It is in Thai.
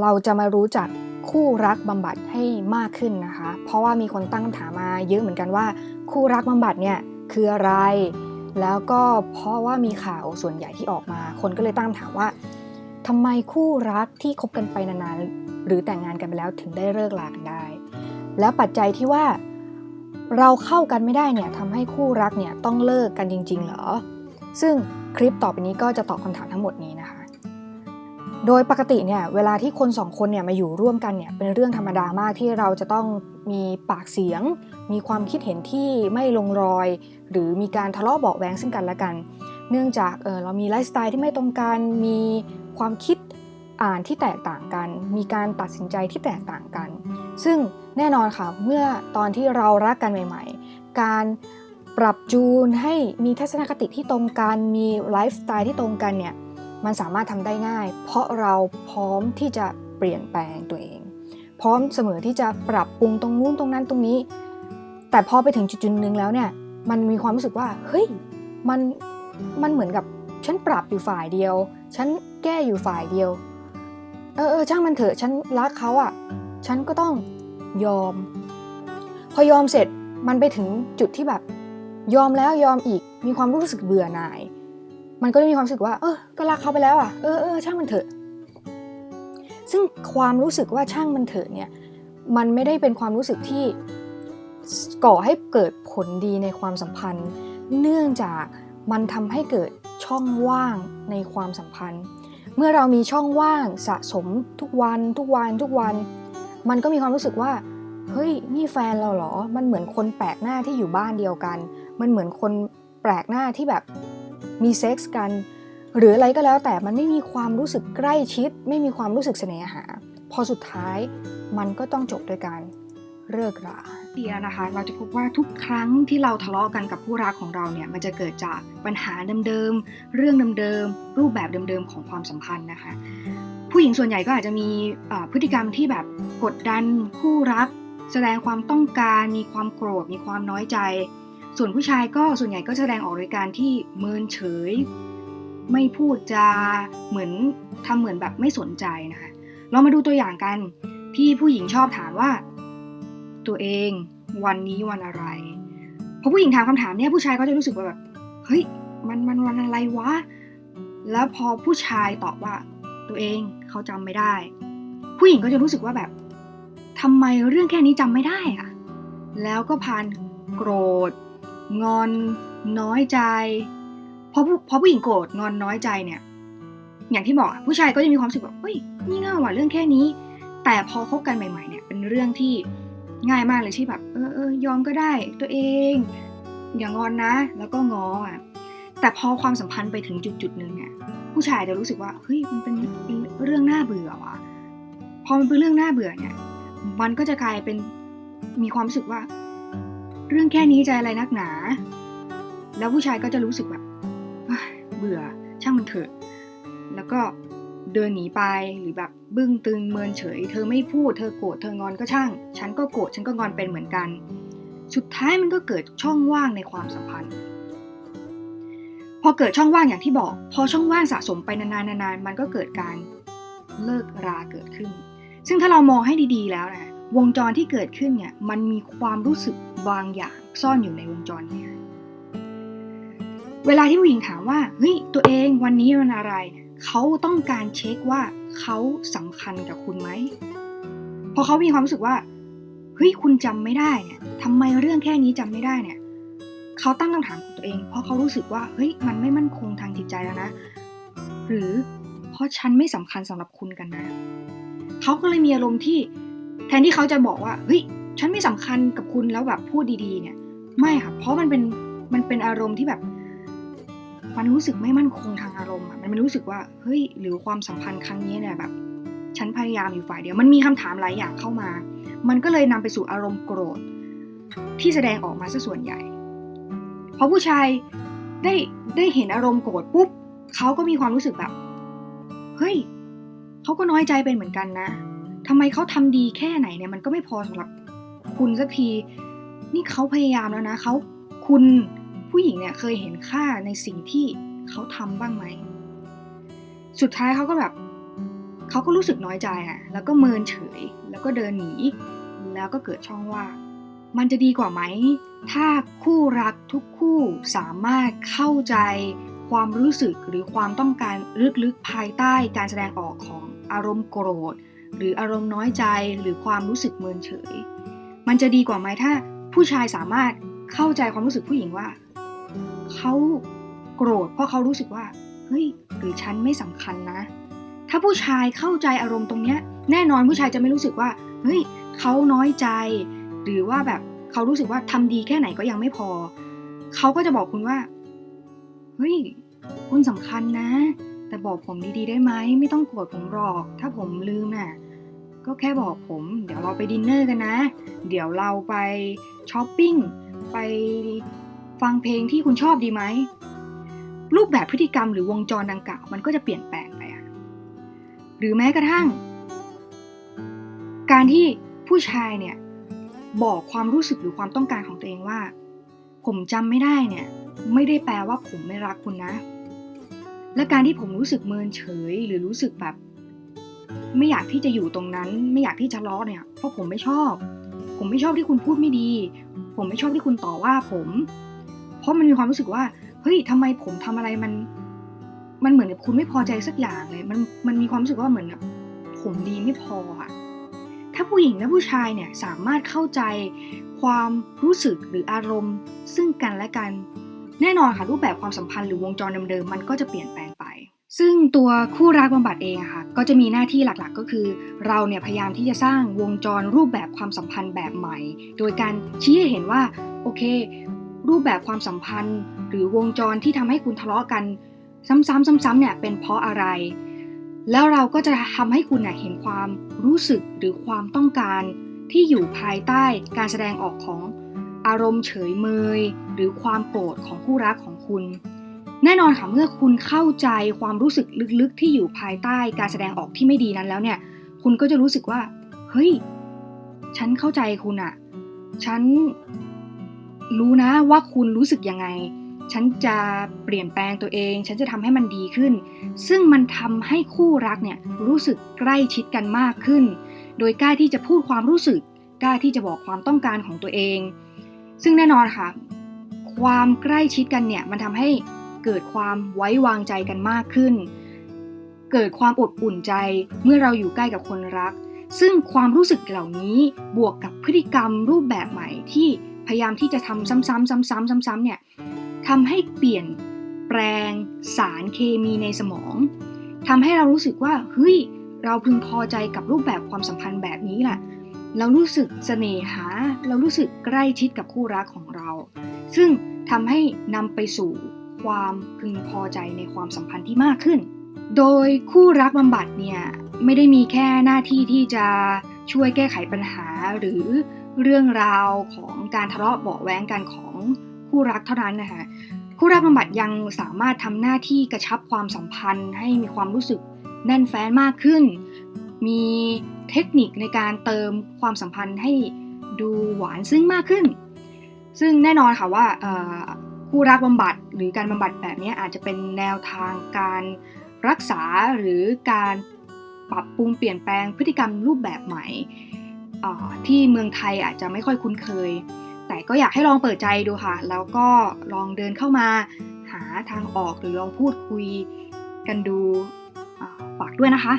เราจะมารู้จักคู่รักบำบัดให้มากขึ้นนะคะ เพราะว่ามีคนตั้งคำถามมาเยอะเหมือนกันว่า คู่รักบำบัดเนี่ยคืออะไร แล้วก็เพราะว่ามีข่าวส่วนใหญ่ที่ออกมา คนก็เลยตั้งคำถามว่าทำไมคู่รักที่คบกันไปนานๆหรือแต่งงานกันไปแล้วถึงได้เลิกลากันได้ แล้วปัจจัยที่ว่าเราเข้ากันไม่ได้เนี่ยทำให้คู่รักเนี่ยต้องเลิกกันจริง ๆ เหรอ ซึ่งคลิปต่อไปนี้ก็จะตอบคำถามทั้งหมดนี้ โดยปกติเนี่ยเวลาที่คนสองคนเนี่ยมาอยู่ร่วมกันเนี่ยเป็นเรื่องธรรมดามากที่เราจะต้องมีปากเสียง มีความคิดเห็นที่ไม่ลงรอย หรือมีการทะเลาะเบาะแว้งซึ่งกันและกัน เนื่องจากเเรามีไลฟ์สไตล์ที่ไม่ตรงกันมีความคิดอ่านที่แตกต่างกัน มีการตัดสินใจที่แตกต่างกัน ซึ่งแน่นอนค่ะเมื่อตอนที่เรารักกันใหม่ ๆ การปรับจูนให้มีทัศนคติที่ตรงกันมีไลฟ์สไตล์ที่ตรงกันเนี่ย มันสามารถทำได้ง่าย เพราะเราพร้อมที่จะเปลี่ยนแปลงตัวเอง พร้อมเสมอที่จะปรับปรุงตรงนู้นตรงนั้นตรงนี้ แต่พอไปถึงจุดจุดนึงแล้วเนี่ย มันมีความรู้สึกว่า เฮ้ย มัน มันเหมือนกับฉันปรับอยู่ฝ่ายเดียว ฉันแก้อยู่ฝ่ายเดียว เออเออช่างมันเถอะ ฉันรักเขาอะ่ะ ฉันก็ต้องยอม พอยอมเสร็จ มันไปถึงจุดที่แบบ ยอมแล้วยอมอีก มีความรู้สึกเบื่อหน่าย มันก็จะมีความรู้สึกว่า เออ ก็รักเขาไปแล้วอะ เออเออช่างมันเถอะ ซึ่งความรู้สึกว่าช่างมันเถอะเนี่ย มันไม่ได้เป็นความรู้สึกที่ก่อให้เกิดผลดีในความสัมพันธ์ เนื่องจากมันทำให้เกิดช่องว่างในความสัมพันธ์ เมื่อเรามีช่องว่างสะสมทุกวันทุกวันทุกวัน มันก็มีความรู้สึกว่า เฮ้ย นี่แฟนเราเหรอ มันเหมือนคนแปลกหน้าที่อยู่บ้านเดียวกัน มันเหมือนคนแปลกหน้าที่แบบ มีเซ็กส์กัน หรืออะไรก็แล้วแต่มันไม่มีความรู้สึกใกล้ชิด ไม่มีความรู้สึกเสน่หา พอสุดท้ายมันก็ต้องจบด้วยการเลิกราเดียนะคะ เราจะพบว่าทุกครั้งที่เราทะเลาะกันกับผู้รักของเราเนี่ย มันจะเกิดจากปัญหาเดิมๆ เรื่องเดิมๆ รูปแบบเดิมๆ ของความสัมพันธ์นะคะ ผู้หญิงส่วนใหญ่ก็อาจจะมีพฤติกรรมที่แบบกดดันคู่รัก แสดงความต้องการ มีความโกรธ มีความน้อยใจ ส่วนผู้ชายก็ส่วนใหญ่ก็แสดงออกโดยการที่เมินเฉย ไม่พูดจาเหมือนทำเหมือนแบบไม่สนใจนะคะเรามาดูตัวอย่างกันที่ผู้หญิงชอบถามว่า ตัวเองวันนี้วันอะไรพอผู้หญิงถามคำถามเนี้ยผู้ชายก็จะรู้สึกว่าแบบเฮ้ยมันมันวันอะไรวะ แล้วพอผู้ชายตอบว่า ตัวเองเขาจำไม่ได้ ผู้หญิงก็จะรู้สึกว่าแบบทำไมเรื่องแค่นี้จำไม่ได้อะแล้วก็พานโกรธ งอนน้อยใจพอพอผู้หญิงโกรธงอนน้อยใจเนี่ย อย่างที่บอกผู้ชายก็จะมีความรู้สึกแบบเฮ้ยนี่ง่ายว่ะเรื่องแค่นี้ แต่พอคบกันใหม่ๆเนี่ยเป็นเรื่องที่ง่ายมากเลยที่แบบ เออเออยอมก็ได้ตัวเอง อย่างงอนนะ แล้วก็งออะแต่พอความสัมพันธ์ไปถึงจุดจุดหนึ่งเนี่ยผู้ชายจะรู้สึกว่าเฮ้ยมันเป็นเรื่องน่าเบื่อว่ะพอมันเป็นเรื่องน่าเบื่อเนี่ย มันก็จะกลายเป็นมีความรู้สึกว่า เรื่องแค่นี้ใจอะไรนักหนา แล้วผู้ชายก็จะรู้สึกแบบเบื่อช่างมันเถอะ แล้วก็เดินหนีไปหรือแบบบึ้งตึงเมินเฉย เธอไม่พูดเธอโกรธเธองอนก็ช่าง ฉันก็โกรธฉันก็งอนเป็นเหมือนกัน สุดท้ายมันก็เกิดช่องว่างในความสัมพันธ์ พอเกิดช่องว่างอย่างที่บอก พอช่องว่างสะสมไปนานๆนานๆมันก็เกิดการเลิกราเกิดขึ้น ซึ่งถ้าเรามองให้ดีๆแล้วนะ วงจรที่เกิดขึ้นเนี่ยมันมีความรู้สึกบางอย่างซ่อนอยู่ในวงจรนี้เวลาที่ผู้หญิงถามว่าเฮ้ยตัวเองวันนี้วันอะไรเนี่ยเขาต้องการเช็คว่าเขาสำคัญกับคุณไหมพอเขามีความรู้สึกว่าเฮ้ยคุณจำไม่ได้เนี่ยทำไมเรื่องแค่นี้จำไม่ได้เนี่ยเขาตั้งคำถามกับตัวเอง เพราะเขารู้สึกว่าเฮ้ยมันไม่มั่นคงทางจิตใจแล้วนะ หรือเพราะฉันไม่สำคัญสำหรับคุณกันนะเขาก็เลยมีอารมณ์ที่ แทนที่เขาจะบอกว่าเฮ้ยฉันไม่สำคัญกับคุณแล้วแบบพูดดีๆ เนี่ย ไม่ค่ะเพราะมันเป็นมันเป็นอารมณ์ที่แบบ มันรู้สึกไม่มั่นคงทางอารมณ์มันไม่รู้สึกว่าเฮ้ยหรือความสัมพันธ์ครั้งนี้เนี่ยแบบ ฉันพยายามอยู่ฝ่ายเดียวมันมีคำถามหลายอย่างเข้ามา มันก็เลยนำไปสู่อารมณ์โกรธ ที่แสดงออกมาซะส่วนใหญ่พอผู้ชายได้ได้เห็นอารมณ์โกรธปุ๊บเขาก็มีความรู้สึกแบบ เฮ้ยเขาก็น้อยใจเป็นเหมือนกันนะ ทำไมเขาทำดีแค่ไหนเนี่ยมันก็ไม่พอสำหรับคุณสักที นี่เขาพยายามแล้วนะเขาคุณผู้หญิงเนี่ยเคยเห็นค่าในสิ่งที่เขาทำบ้างไหม สุดท้ายเขาก็แบบเขาก็รู้สึกน้อยใจอะแล้วก็เมินเฉย แล้วก็เดินหนี แล้วก็เกิดช่องว่าง มันจะดีกว่าไหม ถ้าคู่รักทุกคู่สามารถเข้าใจความรู้สึกหรือความต้องการลึกๆภายใต้การแสดงออกของอารมณ์โกรธ หรืออารมณ์น้อยใจหรือความรู้สึกเมินเฉย มันจะดีกว่าไหมถ้าผู้ชายสามารถเข้าใจความรู้สึกผู้หญิงว่าเขาโกรธเพราะเขารู้สึกว่าเฮ้ยหรือฉันไม่สำคัญนะ ถ้าผู้ชายเข้าใจอารมณ์ตรงเนี้ย แน่นอนผู้ชายจะไม่รู้สึกว่าเฮ้ยเขาน้อยใจ หรือว่าแบบเขารู้สึกว่าทำดีแค่ไหนก็ยังไม่พอ เขาก็จะบอกคุณว่าเฮ้ยคุณสำคัญนะ แต่บอกผมดีๆได้ไหมไม่ต้องโกรธผมหรอก ถ้าผมลืมน่ะ ก็แค่บอกผม เดี๋ยวเราไปดินเนอร์กันนะ เดี๋ยวเราไปช้อปปิ้ง ไปฟังเพลงที่คุณชอบดีไหม รูปแบบพฤติกรรมหรือวงจรดังกล่าวมันก็จะเปลี่ยนแปลงไปอะหรือแม้กระทั่ง การที่ผู้ชายเนี่ยบอกความรู้สึกหรือความต้องการของตัวเองว่า ผมจำไม่ได้เนี่ยไม่ได้แปลว่าผมไม่รักคุณนะ และการที่ผมรู้สึกเมินเฉย หรือรู้สึกแบบ ไม่อยากที่จะอยู่ตรงนั้น ไม่อยากที่จะล้อเนี่ย เพราะผมไม่ชอบ ผมไม่ชอบที่คุณพูดไม่ดี ผมไม่ชอบที่คุณต่อว่าผม เพราะมันมีความรู้สึกว่า เฮ้ยทำไมผมทำอะไรมัน มันเหมือนกับคุณไม่พอใจสักอย่างเลย มัน มันมีความรู้สึกว่าเหมือนกับผมดีไม่พออะถ้าผู้หญิงและผู้ชายเนี่ยสามารถเข้าใจความรู้สึกหรืออารมณ์ ซึ่งกันและกัน แน่นอนค่ะรูปแบบความสัมพันธ์หรือวงจรเดิมๆมันก็จะเปลี่ยนแปลง ซึ่งตัวคู่รักบำบัดเองอะค่ะก็จะมีหน้าที่หลักๆ ก็คือ เราเนี่ยพยายามที่จะสร้างวงจรรูปแบบความสัมพันธ์แบบใหม่ โดยการชี้ให้เห็นว่าโอเค รูปแบบความสัมพันธ์ หรือวงจรที่ทำให้คุณทะเลาะกัน ซ้ำๆซ้ำๆเนี่ยเป็นเพราะอะไร แล้วเราก็จะทำให้คุณเน่ยเห็นความรู้สึกหรือความต้องการที่อยู่ภายใต้การแสดงออกของอารมณ์เฉยเมย หรือความโกรธของคู่รักของคุณ แน่นอนค่ะเมื่อคุณเข้าใจความรู้สึกลึกๆที่อยู่ภายใต้การแสดงออกที่ไม่ดีนั้นแล้วเนี่ย คุณก็จะรู้สึกว่า เฮ้ย ฉันเข้าใจคุณอะฉันรู้นะว่าคุณรู้สึกยังไง ฉันจะเปลี่ยนแปลงตัวเอง ฉันจะทำให้มันดีขึ้น ซึ่งมันทำให้คู่รักเนี่ยรู้สึกใกล้ชิดกันมากขึ้น โดยกล้าที่จะพูดความรู้สึก กล้าที่จะบอกความต้องการของตัวเอง ซึ่งแน่นอนค่ะ ความใกล้ชิดกันเนี่ยมันทำให้ เกิดความไว้วางใจกันมากขึ้น เกิดความอบอุ่นใจเมื่อเราอยู่ใกล้กับคนรัก ซึ่งความรู้สึกเหล่านี้บวกกับพฤติกรรมรูปแบบใหม่ที่พยายามที่จะทำซ้ำๆซ้ำๆซ้ำๆเนี่ยทำให้เปลี่ยนแปลงสารเคมีในสมองทำให้เรารู้สึกว่าเฮ้ยเราพึงพอใจกับรูปแบบความสัมพันธ์แบบนี้แหละเรารู้สึกเสน่หา เรารู้สึกใกล้ชิดกับคู่รักของเรา ซึ่งทำให้นำไปสู่ ความพึงพอใจในความสัมพันธ์ที่มากขึ้น โดยคู่รักบำบัดเนี่ยไม่ได้มีแค่หน้าที่ที่จะช่วยแก้ไขปัญหาหรือเรื่องราวของการทะเลาะเบาแว้งกันของคู่รักเท่านั้นนะคะคู่รักบำบัดยังสามารถทำหน้าที่กระชับความสัมพันธ์ ให้มีความรู้สึกแน่นแฟ้นมากขึ้น มีเทคนิคในการเติมความสัมพันธ์ให้ดูหวานซึ้งมากขึ้น ซึ่งแน่นอนค่ะว่า คู่รักบำบัดหรือการบำบัดแบบนี้อาจจะเป็นแนวทางการรักษาหรือการปรับปรุงเปลี่ยนแปลงพฤติกรรมรูปแบบใหม่ที่เมืองไทยอาจจะไม่ค่อยคุ้นเคย แต่ก็อยากให้ลองเปิดใจดูค่ะ แล้วก็ลองเดินเข้ามาหาทางออกหรือลองพูดคุยกันดูฝากด้วยนะคะ